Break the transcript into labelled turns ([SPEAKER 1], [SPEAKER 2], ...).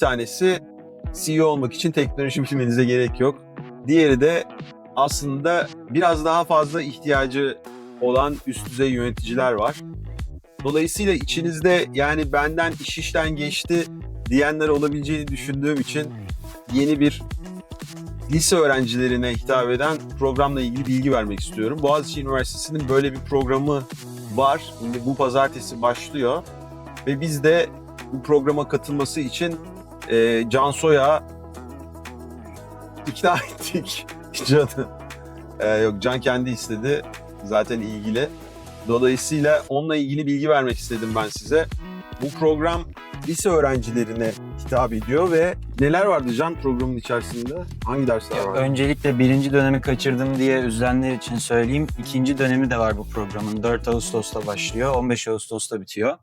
[SPEAKER 1] tanesi CEO olmak için teknoloji bilmenize gerek yok. Diğeri de aslında biraz daha fazla ihtiyacı olan üst düzey yöneticiler var. Dolayısıyla içinizde yani benden iş işten geçti diyenler olabileceğini düşündüğüm için yeni bir lise öğrencilerine hitap eden programla ilgili bilgi vermek istiyorum. Boğaziçi Üniversitesi'nin böyle bir programı var. Şimdi bu pazartesi başlıyor ve biz de bu programa katılması için e, Can Soya ikna ettik Can'ı. E, yok Can kendi istedi. Zaten ilgili. Dolayısıyla onunla ilgili bilgi vermek istedim ben size. Bu program lise öğrencilerine hitap ediyor ve neler vardı Can programın içerisinde? Hangi dersler vardı?
[SPEAKER 2] Öncelikle birinci dönemi kaçırdım diye üzülenler için söyleyeyim. İkinci dönemi de var bu programın. 4 Ağustos'ta başlıyor, 15 Ağustos'ta bitiyor.